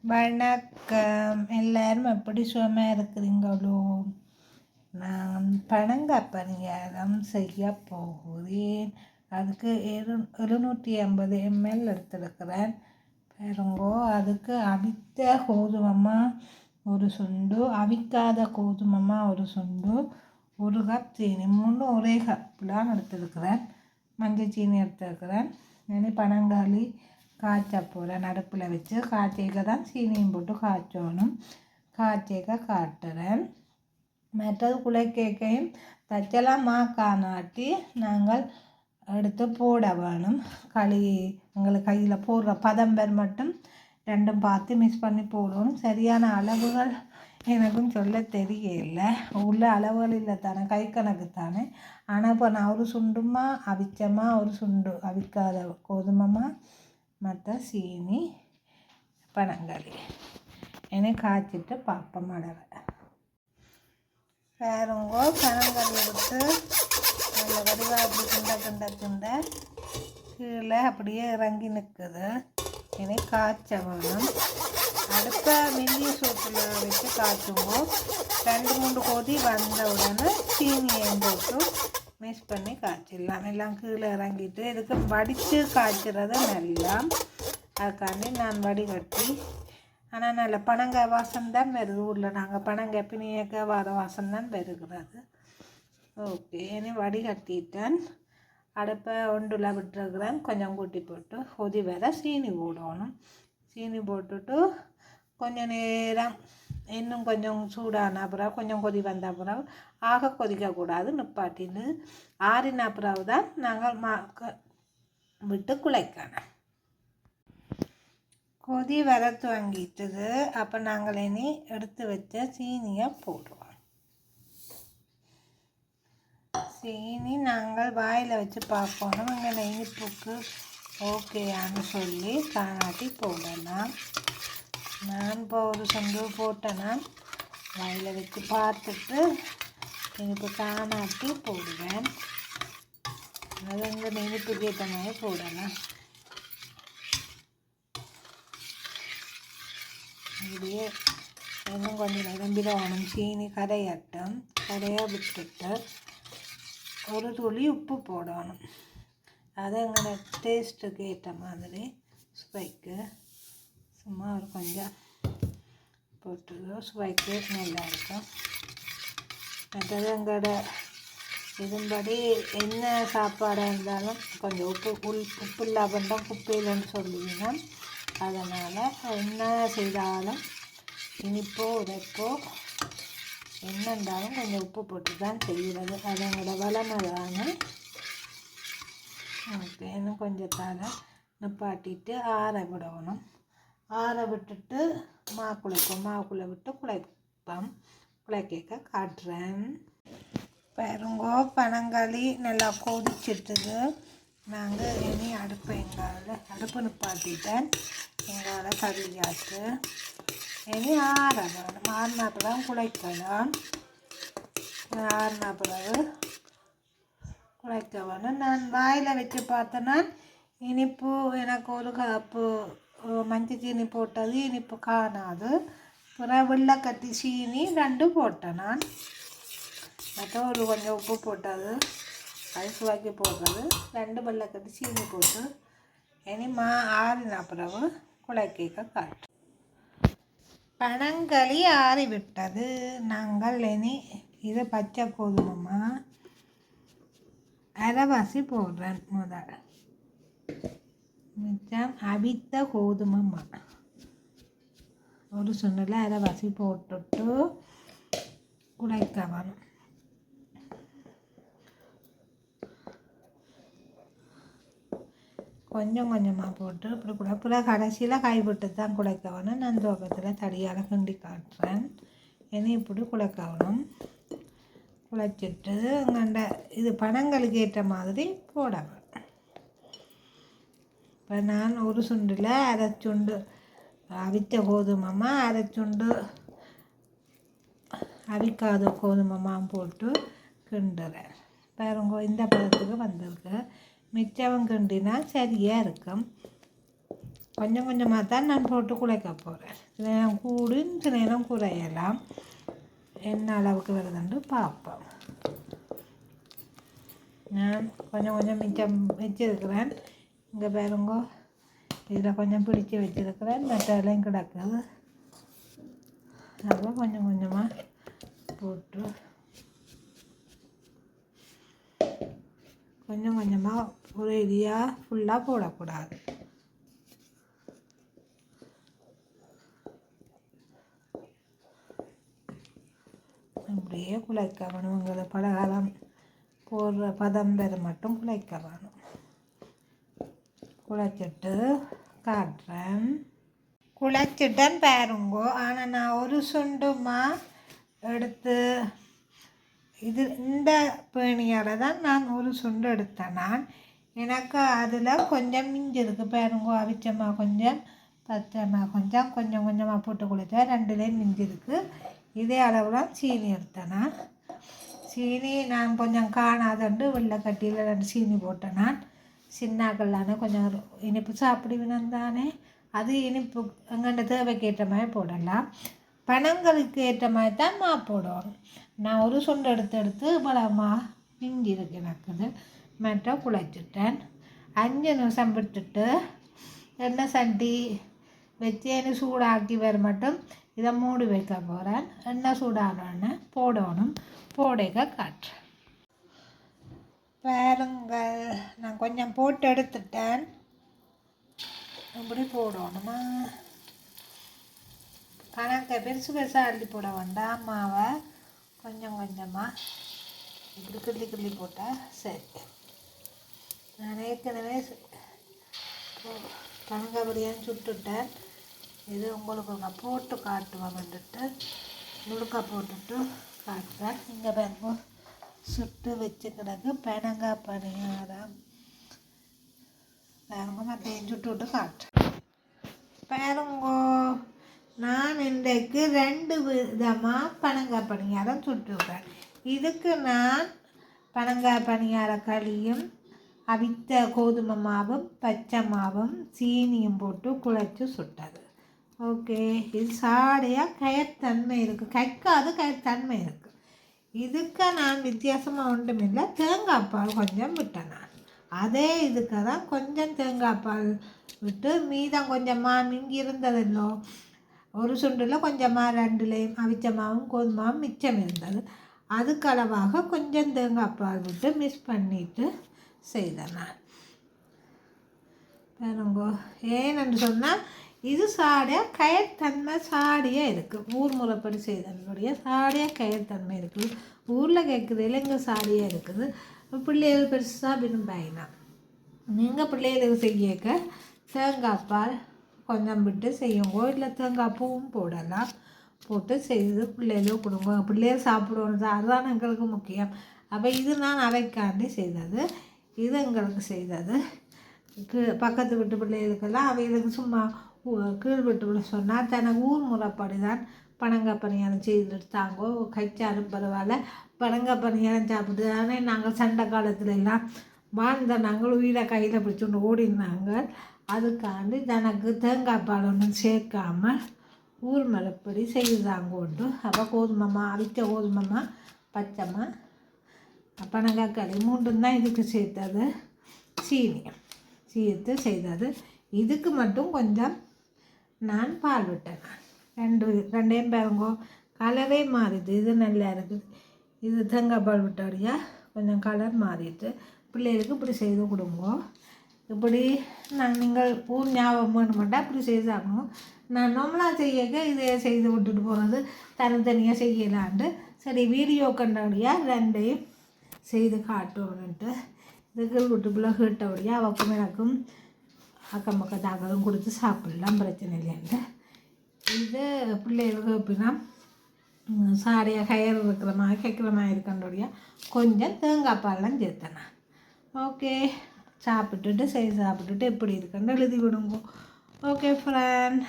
வணக்கம். எல்லாரும் எப்படி சுகமாக இருக்கிறீங்களோ? நான் பனங்காய் பணியாரம் செய்ய போகிறேன். அதுக்கு எரு எழுநூற்றி ஐம்பது எம்எல் எடுத்திருக்கிறேன். பாருங்கோ அதுக்கு அவித்த கோதுமமா ஒரு சுண்டு அவிக்காத கோதுமமா ஒரு சுண்டு ஒரு கப் சீனி மூணு ஒரே கப்லாம் எடுத்துருக்கிறேன். மஞ்சள் சீனி எடுத்துருக்கிறேன். இனி பனங்காளி காய்ச்ச போல் நடுப்பில் வச்சு காய்ச்சிக்க தான் சீனியும் போட்டு காய்ச்சணும். காய்ச்சிக்க காட்டுறேன். மற்றது குலைக்கேக்கையும் தச்செல்லாம் மாக்கானாட்டி நாங்கள் எடுத்து போட வேணும். களி எங்களுக்கு கையில் போடுற பதம்பர் மட்டும் ரெண்டும் பார்த்து மிஸ் பண்ணி போடணும். சரியான அளவுகள் எனக்கும் சொல்ல தெரியல. உள்ள அளவுகள் இல்லை தானே கை கணக்கு தானே. ஆனால் இப்போ நான் ஒரு சுண்டுமா அவிச்சமா ஒரு சுண்டு அவிக்காத கோதுமமாக மற்ற சீனி பனங்களி என்னை காய்ச்சிட்டு பார்ப்போம் அளவை வேறுங்கோ பனங்களி எடுத்து நல்ல வடிவாக அப்படி கிண்ட கிண்ட கிண்ட கீழே அப்படியே இறங்கி நிற்குது இனி காய்ச்ச வேணும். அடுப்பை மெல்லிய சோத்தில் வச்சு காய்ச்சுங்கோ. ரெண்டு மூணு கொதி வந்த உடனே சீனியையும் போட்டு மிக்ஸ் பண்ணி காய்ச்சிடலாம். எல்லாம் கீழே இறங்கிட்டு இதுக்கு வடித்து காய்ச்சிறது நல்லா அதுக்காண்டி நான் வடிகட்டி. ஆனால் நல்ல பனங்காய் வாசம்தான் வருது ஊரில். நாங்கள் பனங்காய் பிணியக்காய் வர வாசம்தான் வருகிறது. ஓகே இனி வடிகட்டிட்டேன். அடுப்பை ஒன்றுல விட்டுருக்குறேன். கொஞ்சம் கூட்டி போட்டு கொதி வர சீனி போடணும். சீனி போட்டுட்டு கொஞ்சம் நேரம் இன்னும் கொஞ்சம் சூடான அப்புறம் கொஞ்சம் கொதி வந்த அப்புறம் ஆக கொதிக்கக்கூடாது நிப்பாட்டின்னு ஆறின அப்புறம் தான் நாங்கள் மா விட்டு குழைக்கணும் கொதி வர துவங்கிட்டது. அப்போ நாங்கள் இனி எடுத்து வச்ச சீனியை போடுவோம். சீனி நாங்கள் வாயில் வச்சு பார்க்கணும் இங்கே இனிப்புக்கு ஓகேயான்னு சொல்லி காணாட்டி போடலாம். நான் இப்போ ஒரு சந்து போட்டேன்னா வாயில் வச்சு பார்த்துட்டு இனிப்பு காணாட்டி போடுவேன். அது எங்கள் இனிப்புக்கு ஏற்ற மாதிரி போடலாம். இப்படியே இன்னும் கொஞ்சம் நேரம் விடணும். சீனி கரையட்டும் கரையாக விட்டுட்டு ஒரு துளி உப்பு போடணும். அது எங்களோட டேஸ்ட்டுக்கு ஏற்ற மாதிரி. ஸ்பைக்கு சும்மா ஒரு கொஞ்சம் போட்டு சுவைக்கு நல்லா இருக்கும் மற்றது எங்களோட இதன்படி என்ன சாப்பாடாக இருந்தாலும் கொஞ்சம் உப்பு உள் உப்பு இல்லாமல் இல்லைன்னு சொல்லுவீங்க அதனால் என்ன செய்தாலும் இனிப்போ உரைப்போ என்ன இருந்தாலும் கொஞ்சம் உப்பு போட்டு தான் செய்கிறது அது எங்களோட வளமை தானே ஓகே இன்னும் கொஞ்சத்தால் நிப்பாட்டிட்டு ஆற விடணும் ஆற விட்டுட்டு மா குழைப்போம். மாவுக்குள்ளே விட்டு குழைப்போம். குழைக்க காட்டுறேன். பாருங்கோ பனங்காளி நல்லா கொதிச்சிட்டுது. நாங்கள் இனி அடுப்பு எங்களால் அடுப்பு நிப்பாட்டிட்டேன் எங்களால் கழுவியாச்சு. இனி ஆற வேணும் ஆறுனா பிறகு குழைக்கலாம். ஆறுனா பிறகு குழைக்க வேணும் நான் வாயில் வச்சு பார்த்தேன்னா இனிப்பு எனக்கு ஒரு கப்பு மஞ்சள் சீனி போட்டது இனிப்பு காணாது அப்புறம் வெள்ளக்கத்தி சீனி ரெண்டு போட்டேன் நான் மற்ற ஒரு கொஞ்சம் உப்பு போட்டது அது வாக்கி போடுறது ரெண்டு வெள்ளக்கத்தி சீனி போட்டு இனி மா ஆறின பிறகு குழைக்க காட்டு பனங்களி ஆறிவிட்டது நாங்கள் இனி இது பச்சை கோதுமமாக அரைவாசி போடுறேன் முதல் மிச்சம் அவித்த கோதுமம்மா ஒரு சுண்ணில் வசி போட்டுட்டு குழைக்க வேணும் கொஞ்சம் கொஞ்சமாக போட்டு இப்படி குழப்பில் கடைசியில் கைவிட்டு தான் குழைக்க வேணும் நான் தோக்கத்தில் தடியால் கிண்டி காட்டுறேன் இனி இப்படி குழைக்கணும் குழைச்சிட்டு அங்கண்ட இது பணங்களுக்கு ஏற்ற மாதிரி போடணும் இப்போ நான் ஒரு சுண்டில் அரை சுண்டு அவித்த கோதுமமா அரை சுண்டு அவிக்காத கோதுமமாக போட்டு கிண்டுறேன். பாருங்க இந்த பதத்துக்கு வந்திருக்கு. மிச்சம் கிண்டினா சரியாக இருக்கும். கொஞ்சம் கொஞ்சமாக தான் நான் போட்டு குழைக்க போகிறேன் சில நேரம் கூடு சில நேரம் குறையலாம் என்ன அளவுக்கு வருதுன்னு பார்ப்போம். நான் கொஞ்சம் கொஞ்சம் மிச்சம் வச்சிருக்கிறேன். இங்கே பாருங்க. இதில் கொஞ்சம் பிடிச்சி வச்சிருக்கிறேன். மற்றாலையும் கிடக்குது. அப்போ கொஞ்சம் கொஞ்சமாக போட்டு கொஞ்சம் கொஞ்சமாக ஒரு இடியாக ஃபுல்லாக போடக்கூடாது. அப்படியே குழைக்க வேணும் உங்களுக்கு பலகாலம் போடுற பதம் பெற மட்டும் குழைக்க வேணும் குழைச்சிட்டு காட்டுறேன். குழைச்சிட்டேன் பாருங்கோ. ஆனால் நான் ஒரு சுண்டுமா எடுத்து இது இந்த பேணியால் தான் நான் ஒரு சுண்டு எடுத்தேன் நான். எனக்கு அதில் கொஞ்சம் மிஞ்சி இருக்கு பாருங்கோ. அவிச்சமாக கொஞ்சம் பச்சைமா கொஞ்சம் கொஞ்சம் கொஞ்சமாக போட்டு குளித்தேன் ரெண்டுலேயும் மிஞ்சிருக்கு இதே அளவில் சீனி எடுத்தேன் நான். சீனி நான் கொஞ்சம் காணாதண்டு வெள்ளை கட்டியில் ரெண்டு சீனி போட்டேன் நான். சின்னாக்கள்லான கொஞ்சம் இனிப்பு சாப்பிடுவினம் தானே. அது இனிப்பு எங்கள்ட தேவைக்கு ஏற்ற மாதிரி போடலாம். பணங்களுக்கு ஏற்ற மாதிரி தான் மா போடுவோம் நான் ஒரு சுண்டு எடுத்து எடுத்து இவ்வளோமா மிஞ்சி இருக்கு எனக்குது மற்ற குழைச்சிட்டேன். அஞ்சு நிமிஷம் விட்டுட்டு எண்ணெய் சட்டி வச்சேன்னு சூடாக்கி வர மட்டும் இதை மூடி வைக்க போகிறேன் எண்ணெய் சூடானோடனே போடணும். போடைக்க காட்டுறேன். பாருங்கள். நான் கொஞ்சம் போட்டு எடுத்துட்டேன். இப்படி போடணுமா? கணக்க பெருசு பெருசாக அள்ளி போட வேண்டாம் மாவை. கொஞ்சம் கொஞ்சமாக இப்படி கிள்ளி கிள்ளி போட்டால் சரி. நான் ஏற்கனவே கணக்கபடியான்னு சுட்டுட்டேன். இது உங்களுக்கு நான் போட்டு காட்டுவேன் வந்துட்டு. முழுக்க போட்டுட்டு காட்டுறேன். இங்கே பாருங்க. சுட்டு வச்சு கிடக்கு. பெனங்காய் பணியாரம் பாருங்க மற்றையும் சுட்டு விட்டு காட்டுறேன். பாருங்கோ நான் இன்றைக்கு ரெண்டு விதமாக பனங்காய் பணியாரம் சுட்டுருக்கேன் இதுக்கு நான் பனங்காய் பணியார களியும் அவித்த கோதுமை மாவும் பச்சை மாவும் சீனியும் போட்டு குழைச்சி சுட்டது. ஓகே இது சாடையாக கயத்தன்மை இருக்குது கைக்காது கயத்தன்மை இருக்குது இதுக்கு நான் வித்தியாசமாக ஒன்றுமில்லை தேங்காய் பால் கொஞ்சம் விட்டேன் நான். அதே இதுக்கு தான் கொஞ்சம் தேங்காய் பால் விட்டு மீதம் கொஞ்சமாக மிங்கி இருந்ததில்லோ ஒரு சுண்டில் கொஞ்சமாக ரெண்டுலேயும் அவிச்சமாகவும் கோதுமாவும் மிச்சம் இருந்தது. அதுக்களவாக கொஞ்சம் தேங்காய் பால் விட்டு மிஸ் பண்ணிவிட்டு செய்தேன் நான். பாருங்கோ ஏன்னு சொன்னால் இது சாடியாக கயத்தன்மை சாடியாக இருக்குது ஊர் முறைப்படி செய்தனுடைய சாடியாக கயத்தன்மை இருக்குது. ஊரில் கேட்குறதுல இல்லைங்க சாடியாக இருக்குது. பிள்ளைகள் பெருசாக விரும்பாயினா நீங்கள் பிள்ளைகளுக்கு செய்யக்க தேங்காய் பால் கொஞ்சம் விட்டு செய்யுங்கோ இல்லை தேங்காய் பூவும் போடலாம். போட்டு செய்து பிள்ளைகளுக்கு கொடுங்க. பிள்ளைகள் சாப்பிடுவோம் அதுதான் எங்களுக்கு முக்கியம். அப்போ இது நான் அவைக்காண்டி செய்தது இது எங்களுக்கு செய்தது. பக்கத்து வீட்டு பிள்ளைகளுக்கெல்லாம் அவைகளுக்கு சும்மா கீழ் சொன்னால் தனக்கு ஊர் முறைப்படி தான் பனங்காய் பணியாரம் செய்து எடுத்தாங்கோ கைச்சாரும் பரவாயில்ல. பனங்காய் பணியாரம் சாப்பிட்டு தானே நாங்கள் சண்டை காலத்துல எல்லாம் வாழ்ந்த நாங்கள் உயிரை கையில் பிடிச்சுட்டு ஓடினாங்க. அதுக்காண்டி தனக்கு தேங்காய் பால் ஒன்றும் சேர்க்காமல் ஊர் மலைப்படி செய்தாங்கோண்டு அப்போ கோதுமம்மா அவிச்ச கோதுமம்மா பச்சைம்மா பனங்காய் களி மூன்றும் தான் இதுக்கு சேர்த்தது. சீனி சேர்த்து செய்தது. இதுக்கு மட்டும் கொஞ்சம் நான் பால் விட்டேன் ரெண்டு ரெண்டையும் பாருங்கோ. கலரே மாறிது இது நல்லா இருக்குது. இது தேங்காய் பால் விட்டாடியா கொஞ்சம் கலர் மாறிட்டு பிள்ளைகளுக்கு இப்படி செய்து கொடுங்கோ. இப்படி நான் நீங்கள் ஊர் ஞாபகம் வேணுமெண்டா இப்படி செய்து சாப்பிடணும் நான் நம்மளாக செய்யக்க இதை செய்து விட்டுட்டு போகிறது தனித்தனியாக செய்யலான்ட்டு சரி வீடியோ கண்டபடியாக ரெண்டையும் செய்து காட்டுவோன்ட்டு இதுக்கு வீட்டுக்குள்ளே கேட்டபடியாக அவக்கும் எனக்கும் அக்கம் பக்கம் தாக்களும் கொடுத்து சாப்பிடலாம் பிரச்சனை இல்லைன்ட்டு இது பிள்ளைகளுக்கு எப்படின்னா சாடையாக கயர் இருக்கிற மாதிரி கேட்குற மாதிரி இருக்கண்டோடைய கொஞ்சம் தேங்காய் பால்லாம் சேர்த்தேன். ஓகே. சாப்பிட்டுட்டு செய்ய சாப்பிட்டுட்டு எப்படி இருக்குன்னு எழுதி விடுங்க ஓகே ஃப்ரெண்ட்